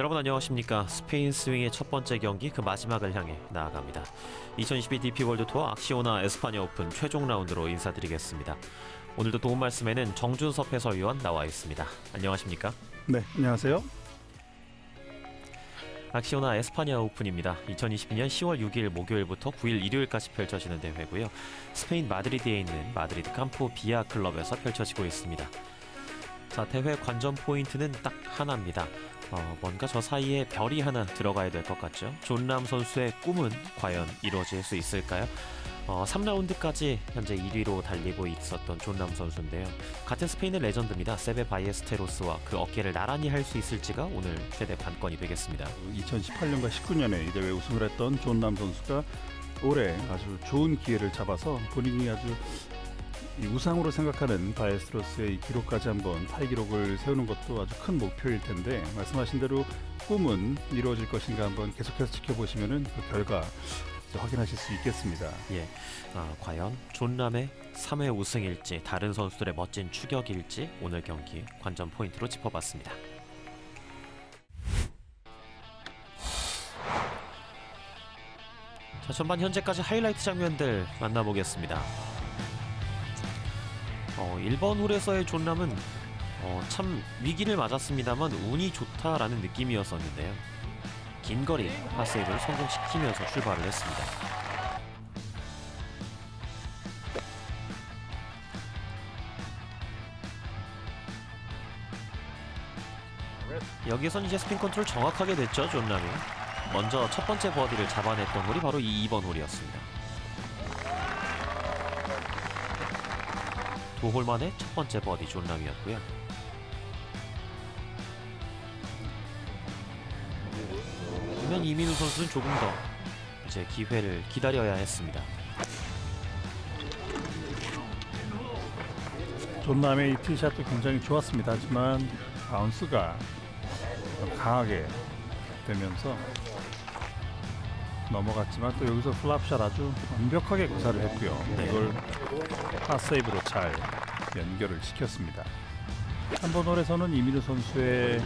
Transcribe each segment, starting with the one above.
여러분 안녕하십니까? 스페인 스윙의 첫 번째 경기 그 마지막을 향해 나아갑니다. 2022 DP 월드 투어 악시오나 에스파냐 오픈 최종 라운드로 인사드리겠습니다. 오늘도 도움 말씀에는 정준섭 해설위원 나와 있습니다. 안녕하십니까? 네, 안녕하세요. 악시오나 에스파냐 오픈입니다. 2022년 10월 6일 목요일부터 9일 일요일까지 펼쳐지는 대회고요. 스페인 마드리드에 있는 마드리드 캄포 비아 클럽에서 펼쳐지고 있습니다 자 대회 관전 포인트는 딱 하나입니다 어, 뭔가 저 사이에 별이 하나 들어가야 될 것 같죠. 존람 선수의 꿈은 과연 이루어질 수 있을까요? 어, 3라운드까지 현재 1위로 달리고 있었던 존람 선수인데요. 같은 스페인의 레전드입니다. 세베 바이에스테로스와 그 어깨를 나란히 할 수 있을지가 오늘 최대 관건이 되겠습니다. 2018년과 19년에 이 대회 우승을 했던 존남 선수가 올해 아주 좋은 기회를 잡아서 본인이 아주 이 우상으로 생각하는 바이스트로스의 이 기록까지 한번 타이 기록을 세우는 것도 아주 큰 목표일 텐데 말씀하신 대로 꿈은 이루어질 것인가 한번 계속해서 지켜보시면은 그 결과 확인하실 수 있겠습니다. 예, 아, 과연 존람의 3회 우승일지 다른 선수들의 멋진 추격일지 오늘 경기 관전 포인트로 짚어봤습니다. 자, 전반 현재까지 하이라이트 장면들 만나보겠습니다. 어, 1번 홀에서의 존람은 어, 참 위기를 맞았습니다만 운이 좋다라는 느낌이었었는데요. 긴 거리 파세이브를 성공시키면서 출발을 했습니다. 여기선 이제 스핀 컨트롤 정확하게 됐죠, 존람이. 먼저 첫 번째 버디를 잡아냈던 홀이 바로 이 2번 홀이었습니다. 두 홀 만에 첫 번째 버디 존람이었고요. 반면 이민우 선수는 조금 더 이제 기회를 기다려야 했습니다. 존남의 이 티샷도 굉장히 좋았습니다. 하지만 바운스가 좀 강하게 되면서 넘어갔지만 또 여기서 플랍샷 아주 완벽하게 구사를 했고요. 네. 이걸 파세이브로 잘 연결을 시켰습니다. 한번 홀에서는 이민우 선수의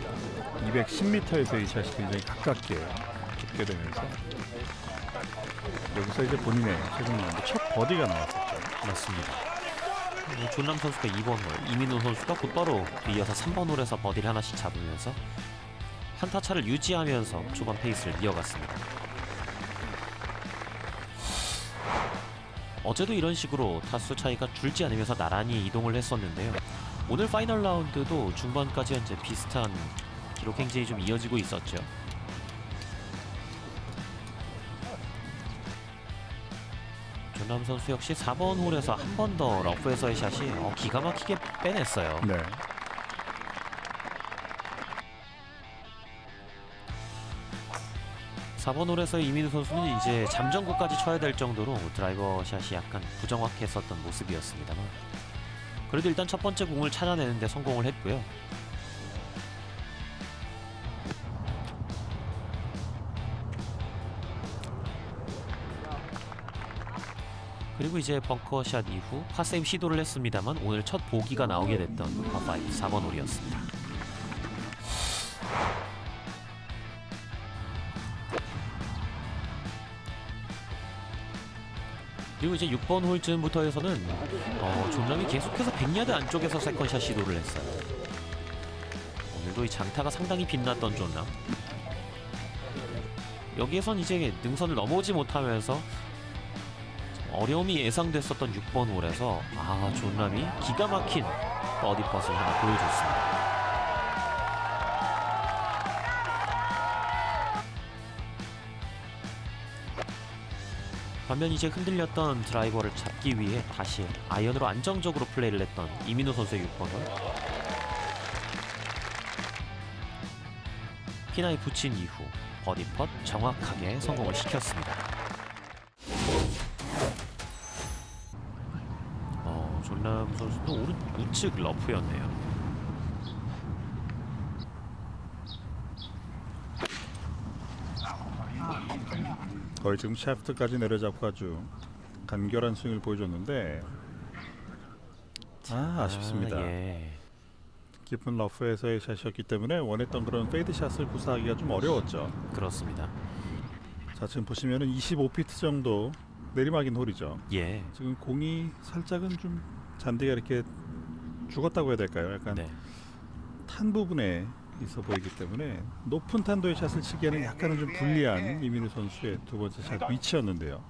210m에서 이 샷이 굉장히 가깝게 붙게 되면서 여기서 이제 본인의 최종 라운드 첫 버디가 나왔었죠. 맞습니다. 뭐 존남 선수가 2번 홀, 이민호 선수가 곧바로 뒤이어서 3번 홀에서 버디를 하나씩 잡으면서 한타 차를 유지하면서 초반 페이스를 이어갔습니다. 어제도 이런 식으로 타수 차이가 줄지 않으면서 나란히 이동을 했었는데요. 오늘 파이널 라운드도 중반까지 현재 비슷한 기록 행진이 좀 이어지고 있었죠. 존남 선수 역시 4번 홀에서 한 번 더 러프에서의 샷이 어, 기가 막히게 빼냈어요. 네. 4번 홀에서의 이민우 선수는 이제 잠정구까지 쳐야 될 정도로 드라이버 샷이 약간 부정확했었던 모습이었습니다만 그래도 일단 첫 번째 공을 찾아내는데 성공을 했고요. 그리고 이제 벙커샷 이후 파세이브 시도를 했습니다만 오늘 첫 보기가 나오게 됐던 파5 4번 홀이었습니다. 그리고 이제 6번 홀쯤부터 해서는 어, 존남이 계속해서 100야드 안쪽에서 세컨샷 시도를 했어요. 오늘도 이 장타가 상당히 빛났던 존남. 여기에선 이제 능선을 넘어오지 못하면서 어려움이 예상됐었던 6번 홀에서 아 존남이 기가 막힌 버디 펫을 하나 보여줬습니다. 반면 이제 흔들렸던 드라이버를 잡기 위해 다시 아이언으로 안정적으로 플레이를 했던 이민호 선수의 6번 홀. 피나에 붙인 이후 버디 펫 정확하게 성공을 시켰습니다. 어, 존남 선수도 오른 우측 러프였네요. 거의 지금 샤프트까지 내려잡고 아주 간결한 스윙을 보여줬는데 아 아쉽습니다. 아, 예. 깊은 러프에서의 샷이었기 때문에 원했던 그런 페이드 샷을 구사하기가 좀 어려웠죠. 그렇습니다. 자 지금 보시면은 25피트 정도 내리막인 홀이죠. 예. 지금 공이 살짝은 좀 잔디가 이렇게 죽었다고 해야 될까요? 약간 네. 탄 부분에 있어 보이기 때문에 높은 탄도의 샷을 치기에는 약간은 좀 불리한 이민우 선수의 두 번째 샷 위치였는데요.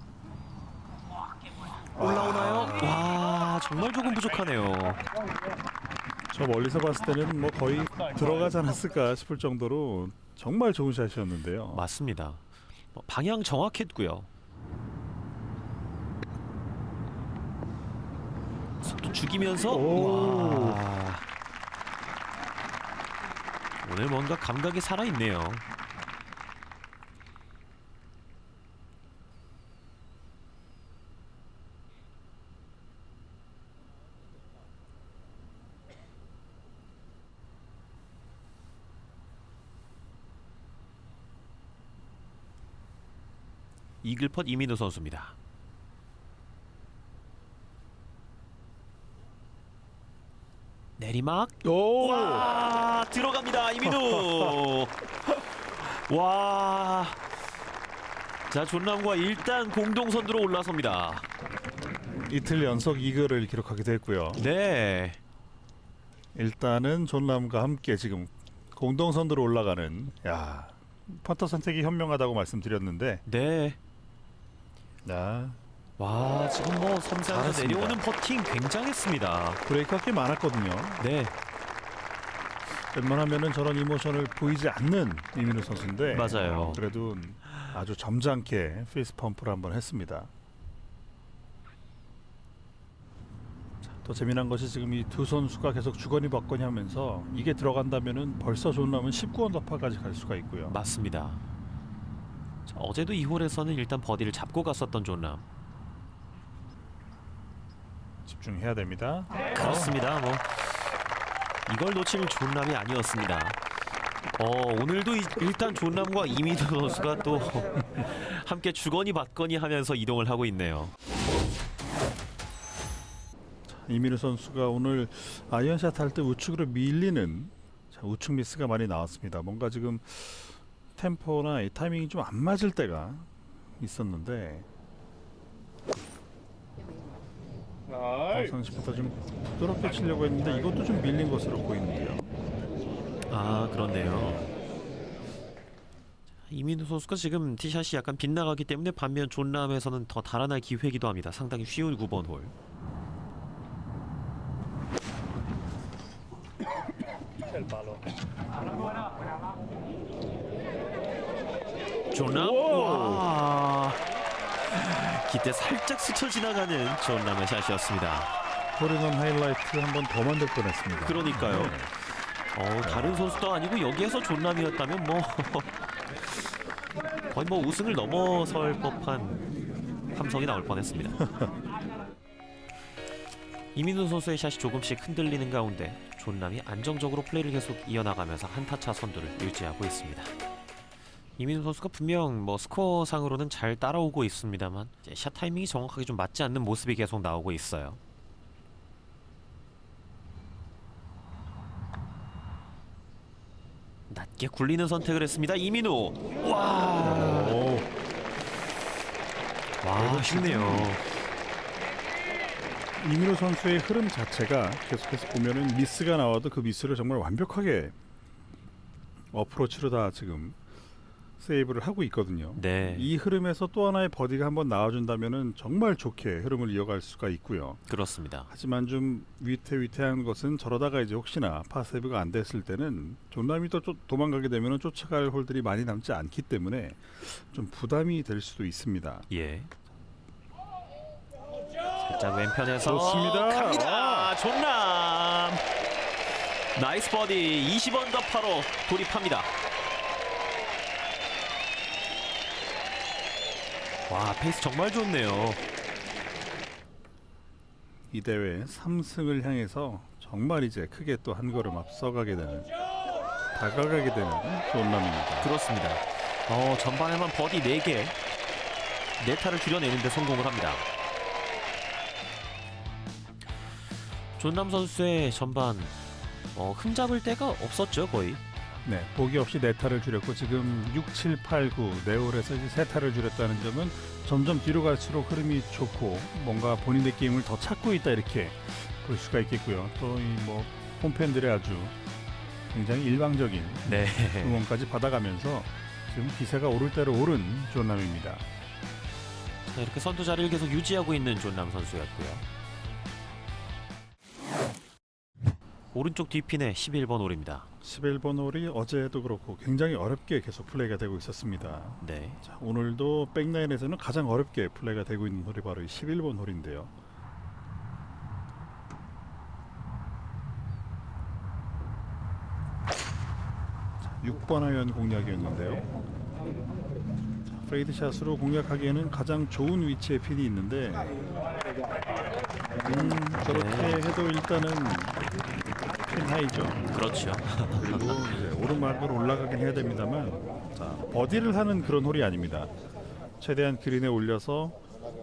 올라오나요? 와, 정말 조금 부족하네요. 저 멀리서 봤을 때는 뭐 거의 들어가지 않았을까 싶을 정도로 정말 좋은 샷이었는데요. 맞습니다. 뭐 방향 정확했고요. 속도 죽이면서 오. 와. 오늘 뭔가 감각이 살아 있네요. 이글펫 이민우 선수입니다. 내리막 오! 와 들어갑니다 이민우 와. 자 존남과 일단 공동 선두로 올라섭니다. 이틀 연속 이글을 기록하기도 했고요. 네. 일단은 존람과 함께 지금 공동 선두로 올라가는 야 퍼터 선택이 현명하다고 말씀드렸는데 네. 야 와 지금 뭐 섬세하게 잘했습니다. 내려오는 퍼팅 굉장했습니다. 브레이크가 꽤 많았거든요. 네. 웬만하면은 저런 이모션을 보이지 않는 이민우 선수인데 맞아요. 그래도 아주 점잖게 페이스 펌프를 한번 했습니다. 자, 또 재미난 것이 지금 이 두 선수가 계속 주거니 받거니 하면서 이게 들어간다면은 벌써 존 남은 19언더파까지 갈 수가 있고요. 맞습니다. 자, 어제도 이 홀에서는 일단 버디를 잡고 갔었던 존남. 집중해야 됩니다. 그렇습니다. 뭐 이걸 놓칠 존남이 아니었습니다. 어 오늘도 이- 일단 존남과 이민우 선수가 또 함께 주거니 받거니 하면서 이동을 하고 있네요. 이민우 선수가 오늘 아이언샷 할 때 우측으로 밀리는 자, 우측 미스가 많이 나왔습니다. 뭔가 지금 템포나 이 타이밍이 좀 안 맞을 때가 있었는데 평상시보다 좀 부드럽게 치려고 했는데 이것도 좀 밀린 것으로 보이는데요. 아 그렇네요. 자, 이민우 선수가 지금 티샷이 약간 빗나가기 때문에 반면 존남에서는 더 달아날 기회이기도 합니다. 상당히 쉬운 9번 홀. 와 기대 살짝 스쳐 지나가는 존남의 샷이었습니다. 홀인원 하이라이트 한 번 더 만들 뻔했습니다. 그러니까요. 네. 어, 다른 선수도 아니고 여기에서 존남이었다면 뭐 거의 뭐 우승을 넘어설 법한 함성이 나올 뻔했습니다. 이민우 선수의 샷이 조금씩 흔들리는 가운데 존남이 안정적으로 플레이를 계속 이어나가면서 한타차 선두를 유지하고 있습니다. 이민우 선수가 분명 뭐 스코어 상으로는 잘 따라오고 있습니다만 샷 타이밍이 정확하게 좀 맞지 않는 모습이 계속 나오고 있어요. 낮게 굴리는 선택을 했습니다. 이민우. 와. 오, 와, 쉽네요. 이민호 선수의 흐름 자체가 계속해서 보면은 미스가 나와도 그 미스를 정말 완벽하게 어프로치로 다 지금 세이브를 하고 있거든요. 네. 이 흐름에서 또 하나의 버디가 한번 나와준다면은 정말 좋게 흐름을 이어갈 수가 있고요. 그렇습니다. 하지만 좀 위태위태한 것은 저러다가 이제 혹시나 파세이브가 안 됐을 때는 존남이 또 쫓- 도망가게 되면은 쫓아갈 홀들이 많이 남지 않기 때문에 좀 부담이 될 수도 있습니다. 예. 살짝 왼편에서 좋습니다. 갑니다. 존남. 나이스 버디 20언더파로 돌입합니다. 와, 페이스 정말 좋네요. 이 대회 3승을 향해서 정말 이제 크게 또 한 걸음 앞서가게 되는 다가가게 되는 존남입니다. 그렇습니다. 어, 전반에만 버디 4개, 4타를 줄여내는데 성공을 합니다. 존남 선수의 전반 어, 흠잡을 데가 없었죠 거의. 네, 보기 없이 네 타를 줄였고 지금 6, 7, 8, 9, 네 홀에서 이제 세 타를 줄였다는 점은 점점 뒤로 갈수록 흐름이 좋고 뭔가 본인의 게임을 더 찾고 있다 이렇게 볼 수가 있겠고요. 또 이 뭐 홈팬들의 아주 굉장히 일방적인 네. 응원까지 받아가면서 지금 기세가 오를 대로 오른 존남입니다. 자, 이렇게 선두 자리를 계속 유지하고 있는 존남 선수였고요. 오른쪽 뒷핀의 11번 홀입니다. 11번 홀이 어제도 그렇고 굉장히 어렵게 계속 플레이가 되고 있었습니다. 네. 자, 오늘도 백라인에서는 가장 어렵게 플레이가 되고 있는 홀이 바로 이 11번 홀인데요. 자, 6번 아이언 공략이었는데요. 자, 페이드 샷으로 공략하기에는 가장 좋은 위치에 핀이 있는데 음, 저렇게 네. 해도 일단은 핀 하이죠. 그렇죠. 그리고 이제 오르막으로 올라가긴 해야 됩니다만 자, 버디를 하는 그런 홀이 아닙니다. 최대한 그린에 올려서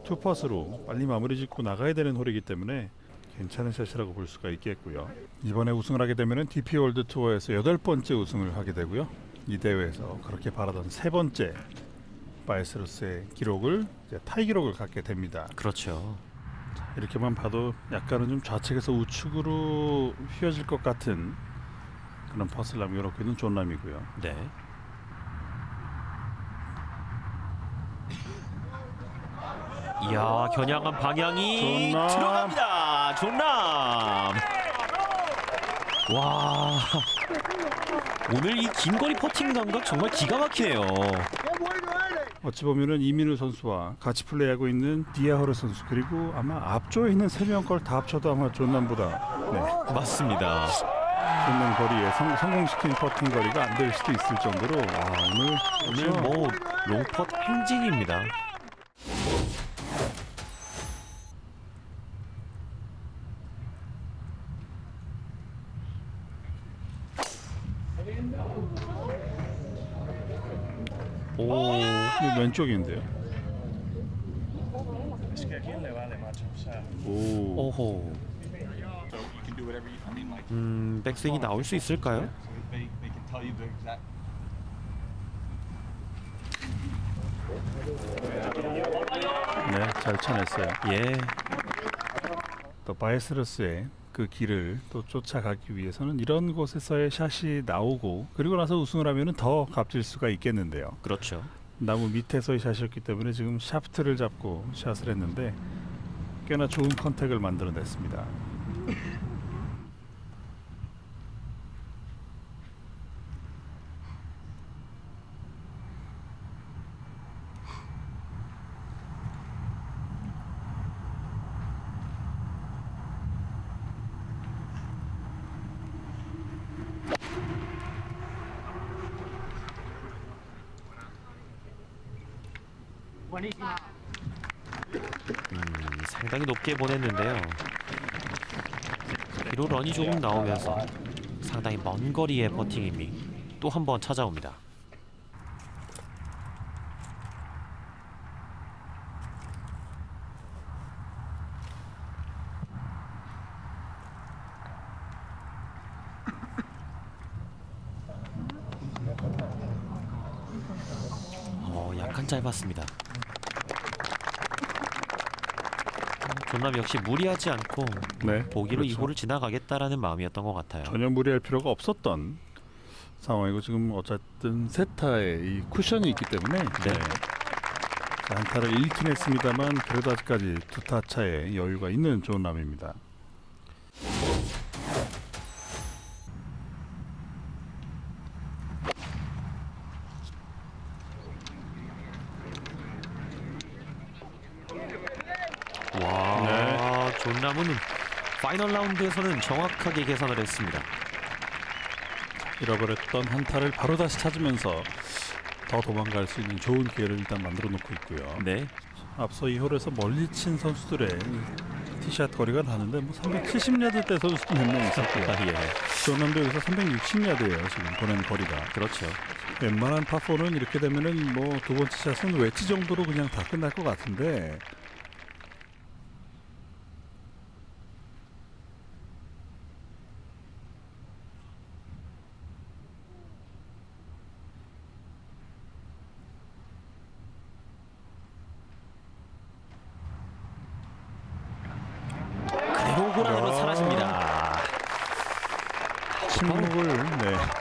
투퍼스로 빨리 마무리 짓고 나가야 되는 홀이기 때문에 괜찮은 샷이라고 볼 수가 있겠고요. 이번에 우승을 하게 되면 DP 월드 투어에서 여덟 번째 우승을 하게 되고요. 이 대회에서 그렇게 바라던 세 번째 바이스로스의 기록을 타이 기록을 갖게 됩니다. 그렇죠. 이렇게만 봐도 약간은 좀 좌측에서 우측으로 휘어질 것 같은 그런 퍼스를 남겨놓고 있는 존남이고요. 네. 이야 겨냥한 방향이 존남. 들어갑니다. 존남. 와 오늘 이 긴거리 퍼팅 감각 정말 기가 막히네요. 어찌 보면은 이민우 선수와 같이 플레이하고 있는 디아호르 선수 그리고 아마 앞쪽에 있는 세 명 걸 다 합쳐도 아마 존남보다 네, 맞습니다. 존남 거리에 성, 성공시킨 퍼팅 거리가 안 될 수도 있을 정도로 와, 오늘 오늘 뭐 롱펫 행진입니다. 오, 이거 왼쪽인데요. 오, 오호. 음, 백스윙이 나올 수 있을까요? 네, 잘 쳐냈어요. 예, 또 바이스러스의 그 길을 또 쫓아가기 위해서는 이런 곳에서의 샷이 나오고 그리고 나서 우승을 하면은 더 값질 수가 있겠는데요. 그렇죠. 나무 밑에서의 샷이었기 때문에 지금 샤프트를 잡고 샷을 했는데 꽤나 좋은 컨택을 만들어냈습니다. 음, 상당히 높게 보냈는데요. 뒤로 런이 조금 나오면서 상당히 먼 거리의 퍼팅 힘이 또 한 번 찾아옵니다. 어, 약간 짧았습니다. 존남 역시 무리하지 않고 네, 보기로 이 그렇죠. 호를 지나가겠다라는 마음이었던 것 같아요. 전혀 무리할 필요가 없었던 상황이고 지금 어쨌든 세타의 이 쿠션이 있기 때문에 네. 자, 한 타를 잃긴 했습니다만 그래도 아직까지 두 타 차에 여유가 있는 좋은 남입니다. 와, 네. 존남은 파이널 라운드에서는 정확하게 계산을 했습니다. 잃어버렸던 한타를 바로 다시 찾으면서 더 도망갈 수 있는 좋은 기회를 일단 만들어 놓고 있고요. 네, 앞서 이 홀에서 멀리 친 선수들의 이 티샷 거리가 나는데 뭐 370야드 대 선수도 몇 명 있었고요. 아, 예, 조남도 여기서 360야드예요. 지금 보낸 거리가. 그렇죠. 웬만한 파4는 이렇게 되면은 뭐 두 번째 샷은 웨지 정도로 그냥 다 끝날 것 같은데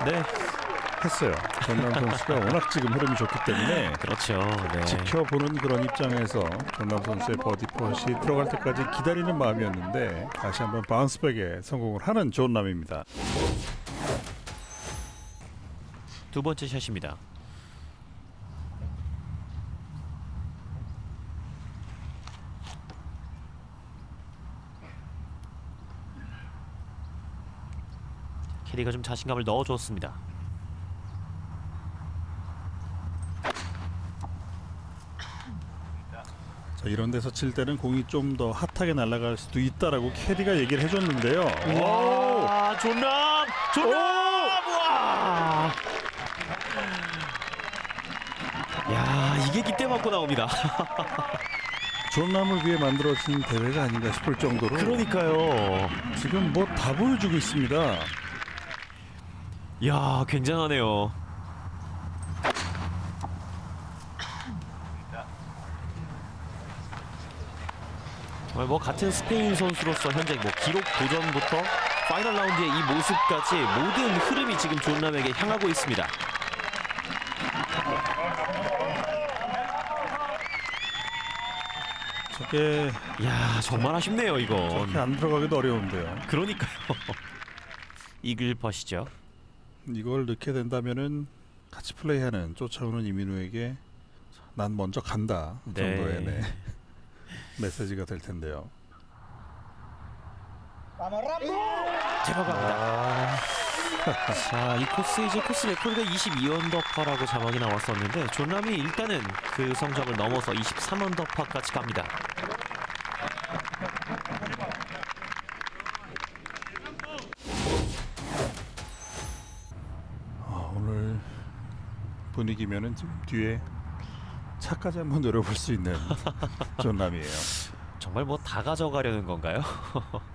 네, 했어요. 전남 선수가 워낙 지금 흐름이 좋기 때문에 그렇죠. 네. 지켜보는 그런 입장에서 전남 선수의 버디 펫이 들어갈 때까지 기다리는 마음이었는데 다시 한번 바운스백에 성공을 하는 존남입니다. 두 번째 샷입니다. 캐리가 좀 자신감을 넣어줬습니다. 자, 이런 데서 칠 때는 공이 좀 더 핫하게 날아갈 수도 있다라고 캐디가 얘기를 해줬는데요. 와, 존남! 존남! 와! 야, 이게 기대 맞고 나옵니다. 존남을 위해 만들어진 대회가 아닌가 싶을 정도로 그러니까요. 지금 뭐 다 보여주고 있습니다. 야, 굉장하네요. 뭐 같은 스페인 선수로서 현재 뭐 기록 도전부터 파이널 라운드의 이 모습까지 모든 흐름이 지금 존남에게 향하고 있습니다. 저게 야, 정말 아쉽네요, 이건. 저렇게 안 들어가기도 어려운데요. 그러니까요. 이글 퍼시죠. 이걸 넣게 된다면은 같이 플레이하는 쫓아오는 이민우에게 난 먼저 간다 네. 정도의 네. 메시지가 될 텐데요. 들어갑니다. 자, 이 코스 이제 코스 레코드가 22언더파라고 자막이 나왔었는데 존람이 일단은 그 성적을 넘어서 23언더파까지 갑니다. 아, 오늘 분위기면은 지금 뒤에 차까지 한번 노려볼 수 있는 존남이에요. 정말 뭐 다 가져가려는 건가요?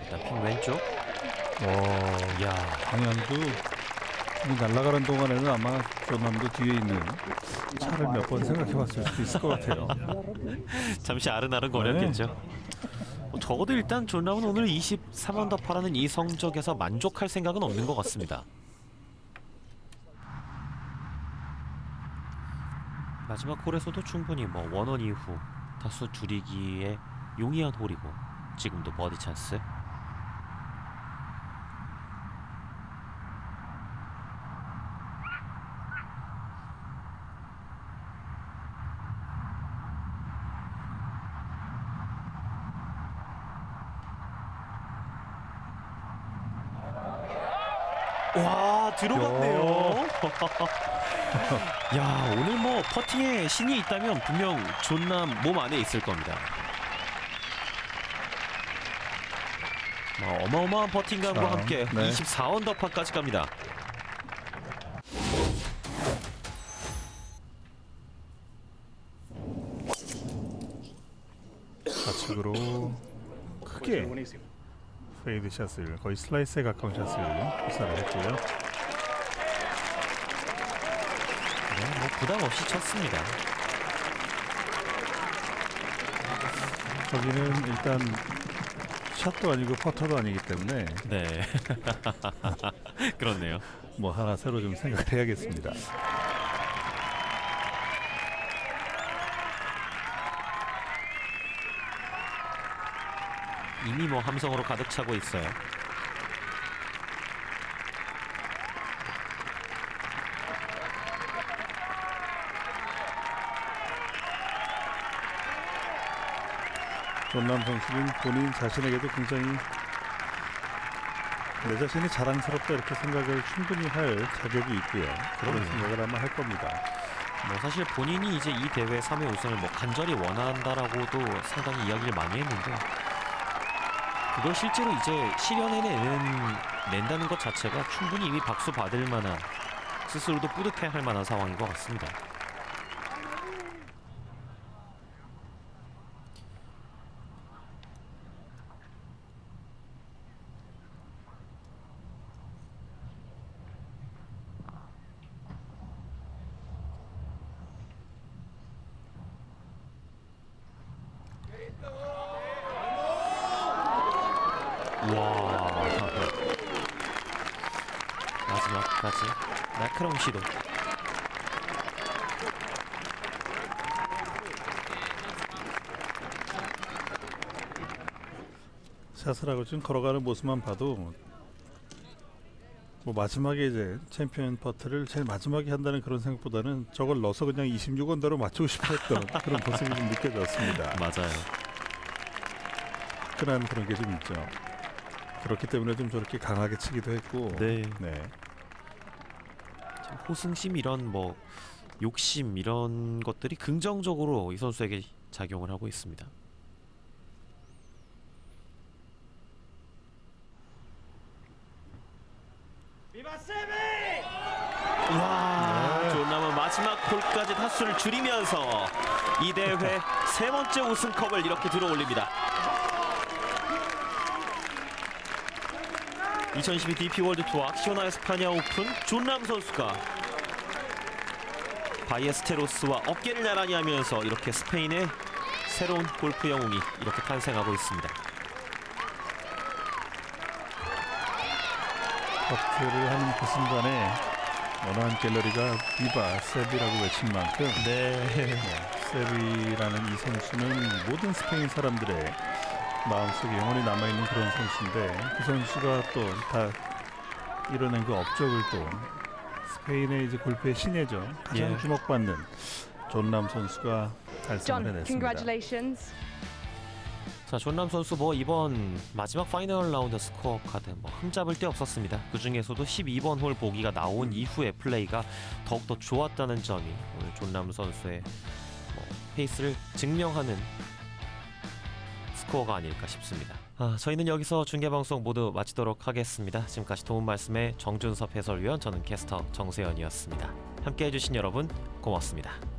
일단 핀 왼쪽. 오, 야, 방향도 이 날아가는 동안에는 아마 존남도 뒤에 있는 차를 몇 번 생각해 봤을 수도 있을 것 같아요. 잠시 아른아른 거렸겠죠. 뭐 적어도 일단 존람은 오늘 23언더 파라는 이 성적에서 만족할 생각은 없는 것 같습니다. 마지막 홀에서도 충분히 뭐 원원 이후 다수 줄이기에 용이한 홀이고 지금도 버디 찬스. 와 들어갔네요. 야 오늘 뭐 퍼팅에 신이 있다면 분명 존남 몸 안에 있을 겁니다. 뭐 어마어마한 퍼팅감과 자, 함께 네. 24언더파까지 갑니다. 좌측으로 크게 Buenísimo. 페이드 샷을 거의 슬라이스에 가까운 샷을 구사를 했고요. 네, 뭐 부담 없이 쳤습니다. 저기는 일단 샷도 아니고 퍼터도 아니기 때문에 네, 그렇네요. 뭐 하나 새로 좀 생각을 해야겠습니다. 미뭐 함성으로 가득 차고 있어요. 존남 선수는 본인 자신에게도 굉장히 내 자신이 자랑스럽다 이렇게 생각을 충분히 할 자격이 있고요. 그런 그럼요. 생각을 아마 할 겁니다. 뭐 사실 본인이 이제 이 대회 3회 우승을 뭐 간절히 원한다라고도 상당히 이야기를 많이 했는데 그걸 실제로 이제 실현해내는 낸다는 것 자체가 충분히 이미 박수 받을 만한 스스로도 뿌듯해 할 만한 상황인 것 같습니다. 와. 마지막까지 날카로운 시도. 샷을 하고 지금 걸어가는 모습만 봐도 뭐 마지막에 이제 챔피언 퍼트를 제일 마지막에 한다는 그런 생각보다는 저걸 넣어서 그냥 26원대로 맞추고 싶어 했던 그런 모습이 좀 느껴졌습니다. 맞아요. 화끈한 그런 게 좀 있죠. 그렇기 때문에 좀 저렇게 강하게 치기도 했고 네. 네. 참 호승심 이런 뭐 욕심 이런 것들이 긍정적으로 이 선수에게 작용을 하고 있습니다. 와, 존남은 마지막 홀까지 타수를 줄이면서 이 대회 세 번째 우승컵을 이렇게 들어올립니다. 2012 DP 월드 투어 시오나 에스파냐 오픈 존남 선수가 바이에스테로스와 어깨를 나란히 하면서 이렇게 스페인의 새로운 골프 영웅이 이렇게 탄생하고 있습니다. 퍼트를 하는 그 순간에 어느 한 갤러리가 비바 세비라고 외친 만큼 네. 세비라는 이 선수는 모든 스페인 사람들의 마음속에 영원히 남아있는 그런 선수인데 그 선수가 또 다 이뤄낸 그 업적을 또 스페인의 이제 골프의 신예죠 가장 예. 주목받는 존남 선수가 달성을 해냈습니다. 자, 존남 선수 뭐 이번 마지막 파이널 라운드 스코어 카드 뭐 흠잡을 데 없었습니다. 그 중에서도 12번 홀 보기가 나온 이후의 플레이가 더욱더 좋았다는 점이 오늘 존남 선수의 뭐 페이스를 증명하는 스코어가 아닐까 싶습니다. 아, 저희는 여기서 중계 방송 모두 마치도록 하겠습니다. 지금까지 도움 말씀에 정준섭 해설위원, 저는 캐스터 정세현이었습니다. 함께 해주신 여러분 고맙습니다.